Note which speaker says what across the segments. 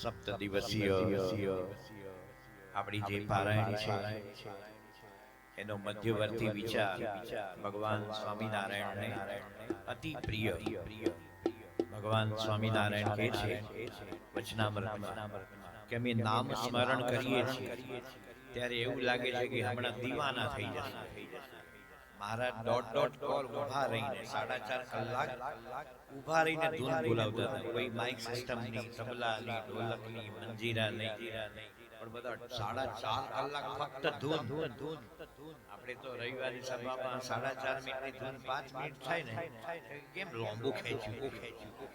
Speaker 1: સપ્ત દિવસીય આપણી જે પારાયણ છે એનો મધ્યવર્તી વિચાર ભગવાન સ્વામિનારાયણને અતિ પ્રિય. ભગવાન સ્વામિનારાયણ કહે છે વચનામૃતમાં કે અમે નામ સ્મરણ કરીએ છીએ. ત્યારે એવું લાગે છે કે હમણાં દીવાના થઈ જશે. મહારાજ ડોટ ડોટ કોલ ઊભા રહીને સાડા ચાર કલાક ઊભા રહીને ધૂન બોલાવતા હતા. કોઈ માઇક સિસ્ટમ નહીં ઢોલક ઢોલકની મંજીરા નહીં પણ બધા સાડા ચાર કલાક ફક્ત ધૂન. ધૂન ધૂન આપણે તો રવિવારની સભામાં સાડા ચાર મિનિટની ધૂન પાંચ મિનિટ થાય ને, કેમ લોંબુ ખેંચ્યું ખેંચ્યું?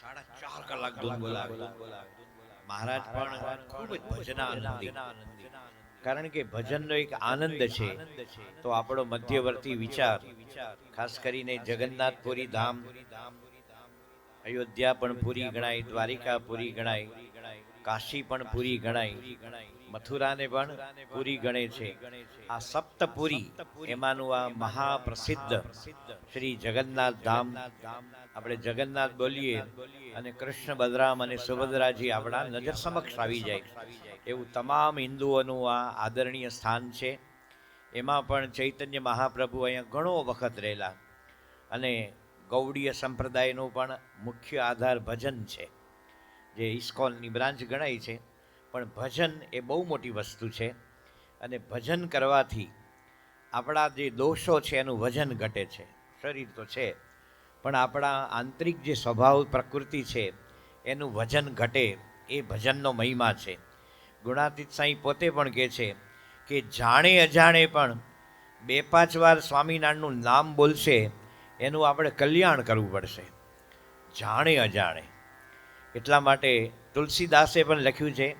Speaker 1: સાડા ચાર કલાક ધૂન બોલાવે. મહારાજ પણ ખૂબ જ ભજનાનંદી. કારણ કે ભજનનો એક આનંદ છે, તો આપણો મધ્યવર્તી વિચાર, ખાસ કરીને જગન્નાથપુરી ધામ, અયોધ્યા પણ પૂરી ગણાય, દ્વારિકા પૂરી ગણાય, કાશી પણ પૂરી ગણાય, મથુરાને પણ પૂરી ગણે છે. આ સપ્તપુરી એમાંનું આ મહાપ્રસિદ્ધ શ્રી જગન્નાથ ધામ. આપણે જગન્નાથ બોલીએ અને કૃષ્ણ બલરામ અને સુભદ્રાજી આપણા નજર સમક્ષ આવી જાય. એવું તમામ હિન્દુઓનું આ આદરણીય સ્થાન છે. એમાં પણ ચૈતન્ય મહાપ્રભુ અહીંયા ઘણો વખત રહેલા અને ગૌડીય સંપ્રદાયનો પણ મુખ્ય આધાર ભજન છે, જે ઇસ્કોનની બ્રાન્ચ ગણાય છે. પણ ભજન એ બહુ મોટી વસ્તુ છે અને ભજન કરવાથી આપણા જે દોષો છે એનું વજન ઘટે છે. શરીર તો છે. પણ આપણા આંતરિક જે સ્વભાવ પ્રકૃતિ છે, એનું વજન ઘટે, એ ભજનનો મહિમા છે. ગુણાતીત સાંઈ પોતે પણ કહે છે કે જાણે અજાણે પણ બે પાંચ વાર સ્વામિનારાયણનું નામ બોલશે, એનું આપણે કલ્યાણ કરવું પડશે. જાણે અજાણે. એટલા માટે તુલસીદાસે પણ લખ્યું છે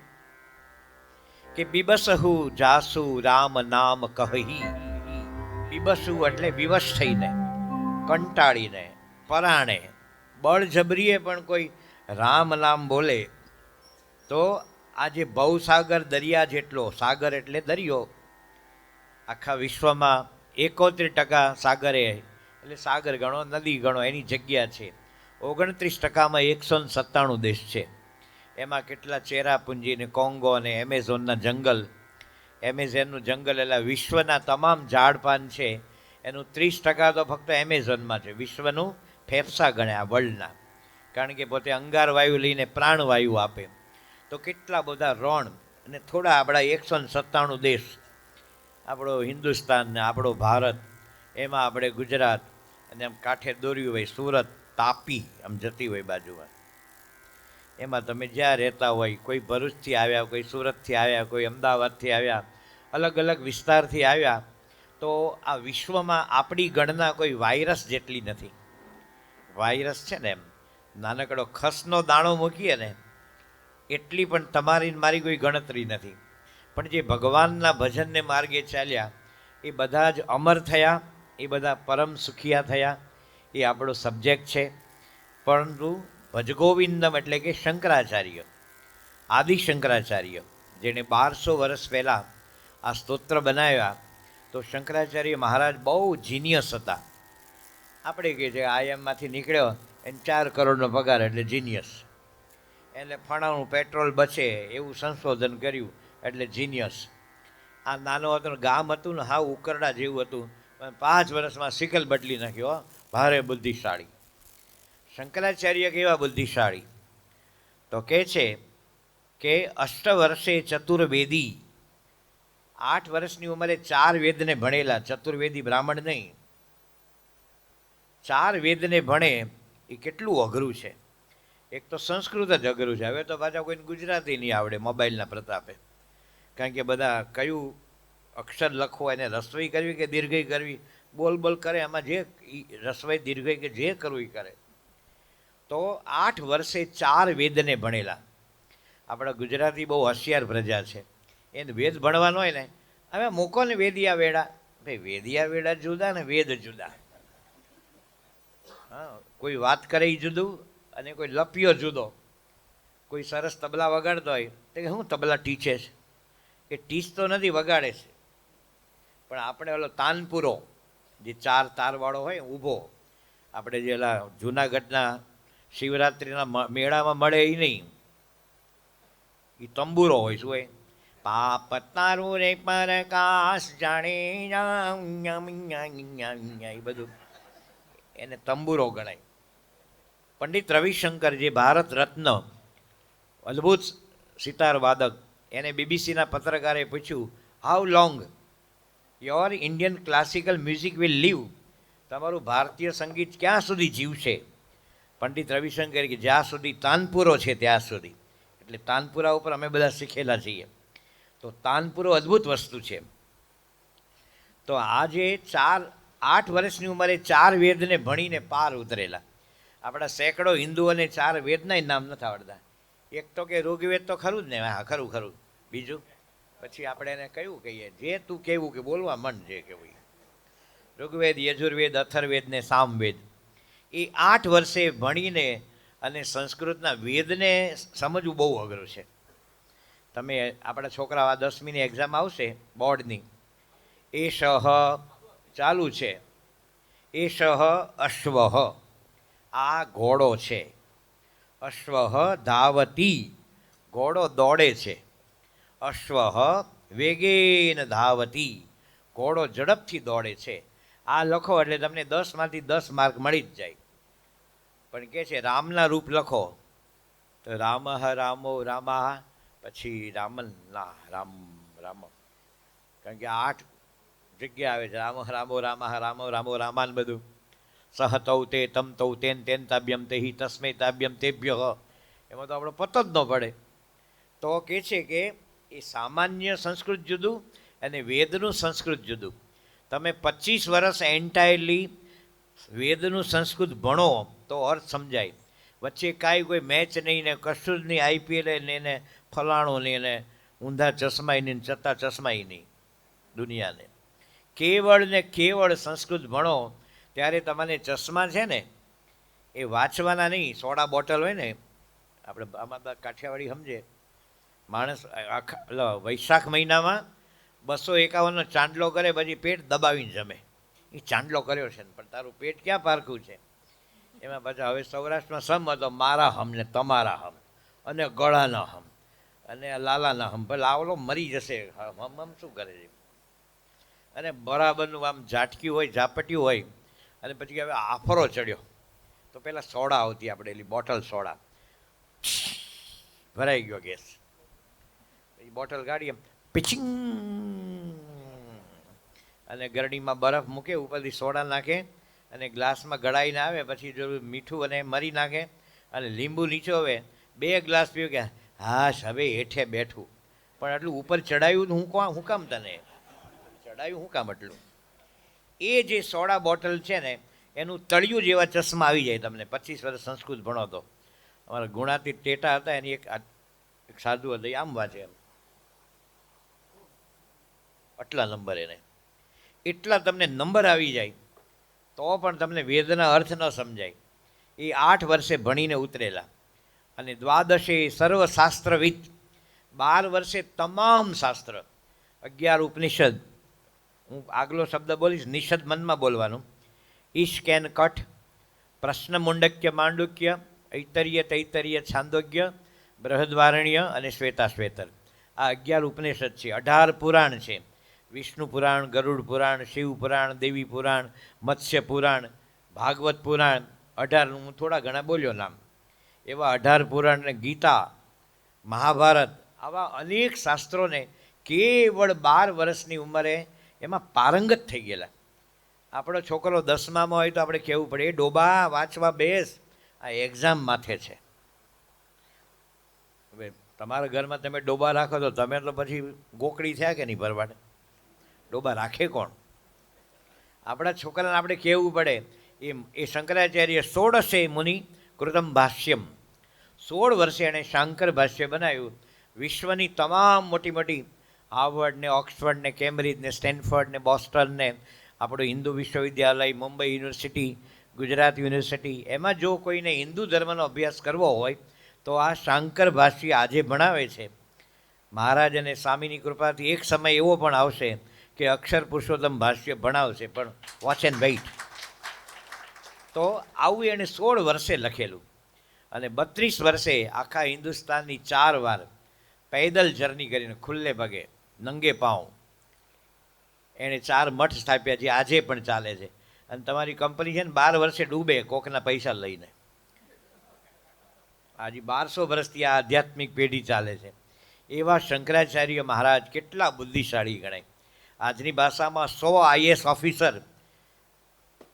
Speaker 1: કે બિબસહુ જાસુ રામ નામ કહી. બિબસુ એટલે વિવશ થઈને, કંટાળીને. પરાણે. બળજબરીએ પણ કોઈ રામ નામ બોલે, તો આ જે ભવસાગર દરિયા જેટલો, સાગર એટલે દરિયો, આખા વિશ્વમાં એકોતેર ટકા સાગરે, એટલે સાગર ગણો, નદી ગણો, એની જગ્યા છે. ઓગણત્રીસ ટકામાં એકસો ને સત્તાણું દેશ છે. એમાં કેટલા ચેરાપુંજી ને કોંગો અને એમેઝોનના જંગલ એમેઝોનનું જંગલ એટલે વિશ્વના તમામ ઝાડપાન છે. એનું ત્રીસ ટકા તો ફક્ત એમેઝોનમાં છે. વિશ્વનું ફેફસા ગણ્યા વર્લ્ડના. કારણ કે પોતે અંગાર વાયુ લઈને પ્રાણવાયુ આપે. તો કેટલા બધા રણ અને થોડા આપણા એકસો ને સત્તાણું દેશ, આપણો હિન્દુસ્તાન ને આપણો ભારત, એમાં આપણે ગુજરાત અને આમ કાંઠે દોર્યું હોય સુરત, તાપી, આમ જતી હોય બાજુમાં. એમાં તમે જ્યાં રહેતા હોય, કોઈ ભરૂચથી આવ્યા, કોઈ સુરતથી આવ્યા, કોઈ અમદાવાદથી આવ્યા અલગ અલગ વિસ્તારથી આવ્યા, તો આ વિશ્વમાં આપણી ગણના કોઈ વાયરસ જેટલી નથી. વાયરસ છે ને એમ. નાનકડો ખસનો દાણો મૂકીએ ને, એટલી પણ તમારી મારી કોઈ ગણતરી નથી. પણ જે ભગવાનના ભજનને માર્ગે ચાલ્યા, એ બધા જ અમર થયા, એ બધા પરમ સુખિયા થયા, એ આપણો સબ્જેક્ટ છે. પરંતુ ભજગોવિંદમ એટલે કે શંકરાચાર્ય, આદિ શંકરાચાર્ય, જેણે બારસો વર્ષ પહેલાં આ સ્તોત્ર બનાવ્યા, તો શંકરાચાર્ય મહારાજ બહુ જીનિયસ હતા. આપણે કહે છે આઈએમમાંથી નીકળ્યો એને ચાર કરોડનો પગાર એટલે જીનિયસ એટલે ફણાનું પેટ્રોલ બચે એવું સંશોધન કર્યું એટલે જીનિયસ આ નાનો હતો ગામ હતું ને હાવ ઉકરડા જેવું હતું. પણ પાંચ વર્ષમાં સિકલ બદલી નાખ્યો ભારે બુદ્ધિશાળી. શંકરાચાર્ય કેવા બુદ્ધિશાળી? તો કહે છે કે અષ્ટ વર્ષે ચતુર્વેદી. આઠ વર્ષની ઉંમરે ચાર વેદને ભણેલા, ચતુર્વેદી બ્રાહ્મણ નહીં. ચાર વેદને ભણે એ કેટલું અઘરું છે. એક તો સંસ્કૃત જ અઘરું છે. હવે તો પાછા કોઈને ગુજરાતી નહીં આવડે મોબાઈલના પ્રતાપે. કારણ કે બધા કયું અક્ષર લખવો એને રસોઈ કરવી કે દીર્ઘઈ કરવી? બોલ બોલ કરે એમાં જે ઈ રસવાઈ દીર્ઘઈ કે જે કરવું એ કરે. તો આઠ વર્ષે ચાર વેદને ભણેલા. આપણા ગુજરાતી બહુ હોશિયાર પ્રજા છે. એને વેદ ભણવાનો હોય ને, હવે મૂકો ને વેદિયા વેડા ભાઈ વેદિયા વેડા જુદા ને વેદ જુદા. હા કોઈ વાત કરે એ જુદું અને કોઈ લપિયો જુદો કોઈ સરસ તબલા વગાડતો હોય તો કે હું તબલા ટીચે છે એ ટીચ તો નથી વગાડે છે પણ આપણે ઓલો તાનપુરો જે ચાર તારવાળો હોય ઊભો આપણે જે ઓલા જૂનાગઢના શિવરાત્રિના મેળામાં મળે એ નહીં એ તંબુરો હોય શું હોય પાપ તારું રે જાણે યા, યા, યા, એ બધું એને તંબુરો ગણાય. પંડિત રવિશંકર જે ભારત રત્ન અદ્ભુત સિતાર વાદક એને બીબીસીના પત્રકારે પૂછ્યું how long your Indian classical music will leave તમારું ભારતીય સંગીત ક્યાં સુધી જીવશે? પંડિત રવિશંકર કે, જ્યાં સુધી તાનપુરો છે, ત્યાં સુધી. એટલે તાનપુરા ઉપર અમે બધા શીખેલા છીએ. તો તાનપુરો અદ્ભુત વસ્તુ છે. તો આજે ચાર આઠ વર્ષની ઉંમરે ચાર વેદને ભણીને પાર ઉતરેલા. આપણા સેંકડો હિન્દુઓને ચાર વેદના નામ નથી આવડતા. એક તો કે ઋગ્વેદ તો ખરું જ ને? હા, ખરું ખરું. બીજું? પછી આપણે એને કયું કહીએ જે તું કેવું કે બોલવા મન જે કેવું ઋગ્વેદ, યજુર્વેદ, અથર્વેદ ને સામવેદ. એ આઠ વર્ષે ભણીને અને સંસ્કૃતના વેદને સમજવું બહુ અઘરું છે. તમે આપણા છોકરાઓ આ દસમીની એક્ઝામ આવશે બોર્ડની. એ સહ ચાલુ છે. એ સહ અશ્વ. આ ઘોડો છે. અશ્વ ધાવતી. ઘોડો દોડે છે. અશ્વ વેગેન ધાવતી. ઘોડો ઝડપથી દોડે છે. આ લખો એટલે તમને દસમાંથી દસ માર્ક મળી જ જાય. પણ કે છે, રામના રૂપ લખો. તો રામ રામો રામા પછી રામન ના રામ રામ. કારણ કે આઠ જગ્યા આવે છે. રામ, રામો, રામા, રામો રામો, રામાન બધું. સહ તૌ તે, તમ તૌ તેન તેન તાબ્યમ તે હિ તસ્મે તાબ્યમ તેભ્ય એમાં તો આપણો પતો જ ન પડે. તો કે છે કે એ સામાન્ય સંસ્કૃત જુદું અને વેદનું સંસ્કૃત જુદું. તમે પચીસ વર્ષ એન્ટાયરલી વેદનું સંસ્કૃત ભણો, તો અર્થ સમજાય. વચ્ચે કાંઈ કોઈ મેચ નહીં ને કશું નહીં આઈપીએલ ને ફલાણો નહીં ને ઊંધા ચશ્માય નહીં ને ચત્તા ચશ્માય નહીં દુનિયાને. કેવળ ને કેવળ સંસ્કૃત ભણો, ત્યારે તમારે ચશ્મા છે ને, એ વાંચવાના નહીં. સોડા બોટલ હોય ને, આપણે આમાં કાઠિયાવાડી સમજે. માણસ આખા વૈશાખ મહિનામાં બસો એકાવનનો ચાંદલો કરે, પછી પેટ દબાવીને જમે. એ ચાંદલો કર્યો છે પણ તારું પેટ ક્યાં પારખું છે? એમાં પાછા હવે સૌરાષ્ટ્રમાં સમ હતો, મારા હમ ને તમારા હમ, અને ગળાના હમ, અને લાલાના હમ. ભલે આવલો મરી જશે. હમ હમ શું કરે છે? અને બરાબરનું આમ ઝાટક્યું હોય, ઝાપટ્યું હોય, અને પછી હવે આફરો ચડ્યો. તો પહેલાં સોડા આવતી આપણે, એલી બોટલ સોડા. ભરાઈ ગયો ગેસ. એ બોટલ કાઢી એમ પિચિંગ. અને ગરડીમાં બરફ મૂકે, ઉપરથી સોડા નાખે, અને ગ્લાસમાં ગળાઈને આવે, પછી જો મીઠું અને મરી નાખે, અને લીંબુ નીચો આવે બે ગ્લાસ પીવું કે, હાશ, હવે હેઠે બેઠું. પણ આટલું ઉપર ચડાયું હું કોણ હું કામ તને? ચડાવ્યું હું કામ એટલું એ જે સોડા બોટલ છે ને, એનું તળિયું જેવા ચશ્મા આવી જાય તમને. પચીસ વર્ષ સંસ્કૃત ભણો તો. અમારા ગુણાતી ટેટા હતા, એની એક એક સાધુ હતા આમ વાંચે એમ. આટલા નંબર એને. એટલા તમને નંબર આવી જાય, તો પણ તમને વેદના અર્થ ન સમજાય. એ આઠ વર્ષે ભણીને ઉતરેલા. અને દ્વાદશે સર્વશાસ્ત્રવિદ. બાર વર્ષે તમામ શાસ્ત્ર. અગિયાર ઉપનિષદ. હું આગલો શબ્દ બોલીશ, નિષદ મનમાં બોલવાનું. ઈશ કેન કઠ, પ્રશ્ન મુંડક્ય માંડુક્ય, ઐતર્ય તૈતર્ય છાંદોગ્ય, બૃહદવારણ્ય અને શ્વેતા શ્વેતર આ અગિયાર ઉપનિષદ છે. અઢાર પુરાણ છે. વિષ્ણુ પુરાણ, ગરુડ પુરાણ, શિવ પુરાણ, દેવી પુરાણ, મત્સ્ય પુરાણ, ભાગવત પુરાણ. અઢાર હું થોડા ઘણા બોલ્યો નામ. એવા અઢાર પુરાણ ને ગીતા, મહાભારત, આવા અનેક શાસ્ત્રોને કેવળ બાર વર્ષની ઉંમરે એમાં પારંગત થઈ ગયેલા. આપણો છોકરો દસમામાં હોય તો આપણે કહેવું પડે, એ ડોબા, વાંચવા બેસ. આ એક્ઝામ માથે છે. હવે તમારા ઘરમાં તમે ડોબા રાખો તો તમે તો પછી ગોકળી થયા કે નહીં ભરવાડ? ડોબા રાખે કોણ? આપણા છોકરાને આપણે કહેવું પડે એમ એ શંકરાચાર્ય સોળસે મુનિ કૃતમ ભાષ્યમ. સોળ વર્ષે એણે શાંકર ભાષ્ય બનાવ્યું. વિશ્વની તમામ મોટી મોટી હાર્વર્ડ ને ઓક્સફર્ડ ને કેમ્બ્રિજ સ્ટેનફર્ડ ને બોસ્ટન ને આપણું હિન્દુ વિશ્વવિદ્યાલય, મુંબઈ યુનિવર્સિટી, ગુજરાત યુનિવર્સિટી, એમાં જો કોઈને હિન્દુ ધર્મનો અભ્યાસ કરવો હોય, તો આ શાંકર ભાષ્ય આજે ભણાવે છે. મહારાજ અને સ્વામીની કૃપાથી એક સમય એવો પણ આવશે કે અક્ષર પુરુષોત્તમ ભાષ્ય ભણાવશે, પણ વોચ એન્ડ વેઇટ. તો આવું એણે સોળ વર્ષે લખેલું અને બત્રીસ વર્ષે આખા હિન્દુસ્તાનની ચાર વાર પૈદલ જર્ની કરીને ખુલ્લે પગે નંગે પાઉં. એણે ચાર મઠ સ્થાપ્યા છે આજે પણ ચાલે છે. અને તમારી કંપની છે ને બાર વર્ષે ડૂબે કોકના પૈસા લઈને. આજે બારસો વર્ષથી આ આધ્યાત્મિક પેઢી ચાલે છે. એવા શંકરાચાર્ય મહારાજ કેટલા બુદ્ધિશાળી ગણાય. આજની ભાષામાં સો આઈએસ ઓફિસર.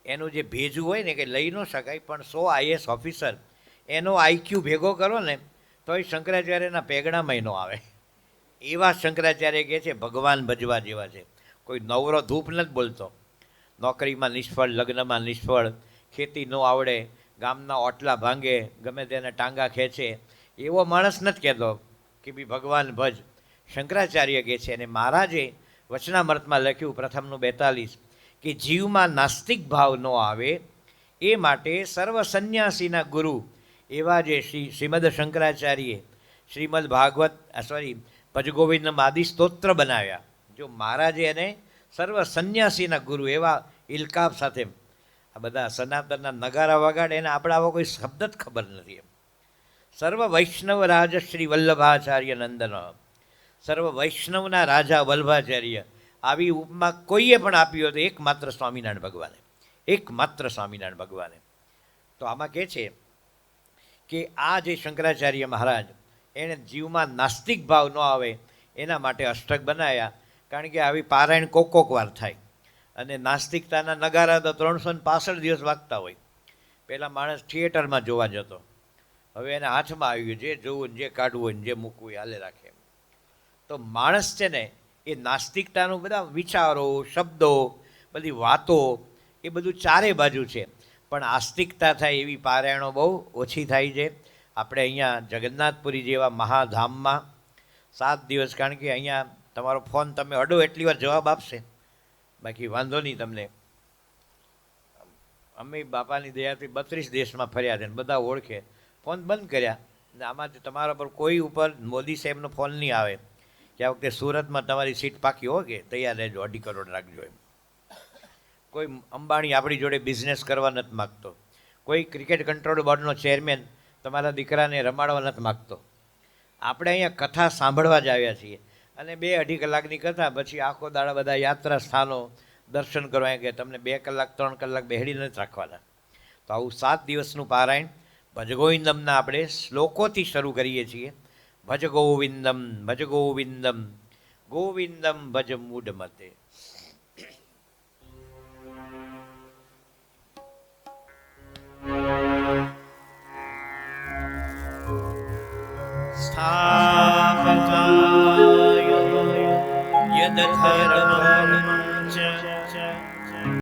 Speaker 1: એનું જે ભેજું હોય ને કે લઈ ન શકાય, પણ સો આઈએસ ઓફિસર. એનો આઈક્યુ ભેગો કરો ને તો એ શંકરાચાર્યના પેગડામાં ન આવે. એવા શંકરાચાર્ય કહે છે, ભગવાન ભજવા જેવા છે. કોઈ નવરો ધૂપ નથી બોલતો. નોકરીમાં નિષ્ફળ, લગ્નમાં નિષ્ફળ, ખેતી ન આવડે, ગામના ઓટલા ભાંગે, ગમે તેને ટાંગા ખેંચે, એવો માણસ નથી કહેતો કે બી ભગવાન ભજ. શંકરાચાર્ય કહે છે, અને મહારાજે વચનામૃતમાં લખ્યું, પ્રથમનું બેતાલીસ, કે જીવમાં નાસ્તિક ભાવ ન આવે, એ માટે સર્વ સંન્યાસીના ગુરુ એવા જે શ્રી શ્રીમદ શંકરાચાર્યે, શ્રીમદ ભાગવત સોરી ભજગોવિંદમ આદિ સ્તોત્ર બનાવ્યા. જો મહારાજે એને સર્વ સંન્યાસીના ગુરુ એવા ઇલકાબ સાથે આ બધા સનાતનના નગારા વગાડે એને આપણે આવો કોઈ શબ્દ જ ખબર નથી એમ. સર્વ વૈષ્ણવ રાજ શ્રી વલ્લભાચાર્ય નંદન. સર્વ વૈષ્ણવના રાજા વલ્લભાચાર્ય. આવી ઉપમા કોઈએ પણ આપ્યું હતું એકમાત્ર સ્વામિનારાયણ ભગવાને. એકમાત્ર સ્વામિનારાયણ ભગવાને. તો આમાં કહે છે કે આ જે શંકરાચાર્ય મહારાજ એણે જીવમાં નાસ્તિક ભાવ ન આવે એના માટે અષ્ટક બનાવ્યા કારણ કે આવી પારાયણ કોક કોક વાર થાય. અને નાસ્તિકતાના નગારા તો ત્રણસો ને પાસઠ દિવસ વાગતા હોય. પહેલાં માણસ થિયેટરમાં જોવા જતો. હવે એને હાથમાં આવ્યું જે જોવું જે કાઢવું હોય જે મૂકવું એ હાલે રાખે તો માણસ છે ને, એ નાસ્તિકતાનું બધા વિચારો, શબ્દો, બધી વાતો, એ બધું ચારે બાજુ છે. પણ આસ્તિકતા થાય એવી પારાયણો બહુ ઓછી થાય છે. આપણે અહીંયા જગન્નાથપુરી જેવા મહાધામમાં સાત દિવસ, કારણ કે અહીંયા તમારો ફોન તમે અડો એટલી વાર જવાબ આપશે. બાકી વાંધો નહીં તમને. અમે બાપાની દયાથી બત્રીસ દેશમાં ફર્યા છે બધા ઓળખે. ફોન બંધ કર્યા ને આમાંથી તમારા પર કોઈ ઉપર મોદી સાહેબનો ફોન નહીં આવે. કે આ વખતે સુરતમાં તમારી સીટ પાકી હો કે તૈયાર રહેજો, અઢી કરોડ રાખજો એમ. કોઈ અંબાણી આપણી જોડે બિઝનેસ કરવા નથી માગતો. કોઈ ક્રિકેટ કંટ્રોલ બોર્ડનો ચેરમેન તમારા દીકરાને રમાડવા નથી માગતો. આપણે અહીંયા કથા સાંભળવા જ આવ્યા છીએ. અને બે અઢી કલાકની કથા, પછી આખો દાડા બધા યાત્રા સ્થાનો દર્શન કરવા કે તમને બે કલાક, ત્રણ કલાક બેહડી નથી રાખવાના. તો આવું સાત દિવસનું પારાયણ ભજગોવિંદમના આપણે શ્લોકોથી શરૂ કરીએ છીએ. ભજ ગોવિંદમ ભજ ગોવિંદમ ગોવિંદમ ભજ મૂઢ મતે אַ פאַנקאַ יאָ דאַ יעדערם